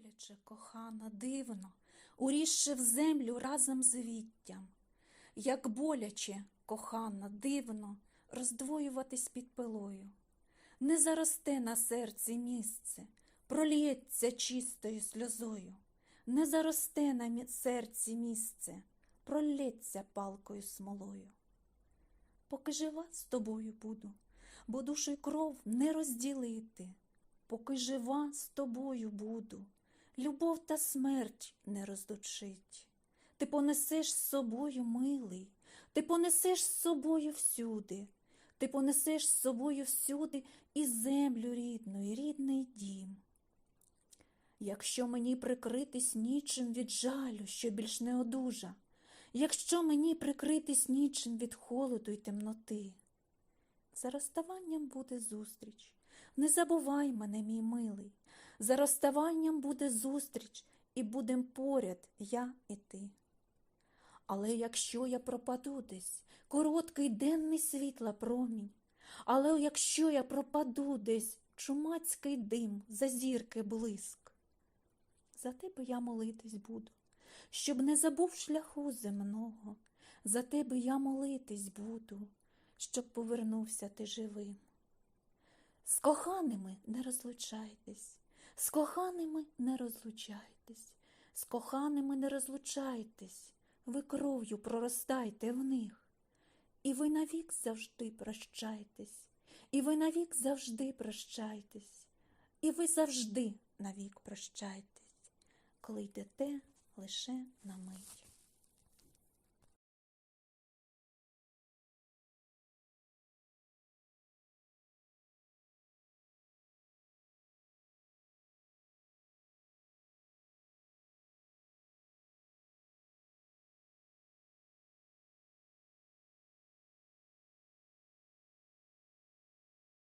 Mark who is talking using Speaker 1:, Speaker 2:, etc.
Speaker 1: боляче, кохана, дивно, урісши в землю разом з віттям. Як боляче, кохана, дивно, роздвоюватись під пилою. Не заросте на серці місце, проліється чистою сльозою. Не заросте на серці місце, пролється палкою смолою. Поки жива з тобою буду, бо душу й кров не розділити. Поки жива з тобою буду, любов та смерть не роздучить. Ти понесеш з собою, милий, ти понесеш з собою всюди, ти понесеш з собою всюди і землю рідну, і рідний дім. Якщо мені прикритись нічим від жалю, що більш не одужа, якщо мені прикритись нічим від холоду й темноти, за розставанням буде зустріч. Не забувай мене, мій милий. За розставанням буде зустріч, і будем поряд я і ти. Але якщо я пропаду десь, короткий денний світла промінь, але якщо я пропаду десь, чумацький дим, зазірки блиск, за тебе я молитись буду, щоб не забув шляху земного, за тебе я молитись буду, щоб повернувся ти живим. З коханими не розлучайтесь, з коханими не розлучайтесь, з коханими не розлучайтесь, ви кров'ю проростайте в них. І ви навік завжди прощайтесь, і ви навік завжди прощайтесь, і ви завжди навік прощайтесь, коли йдете лише на мить.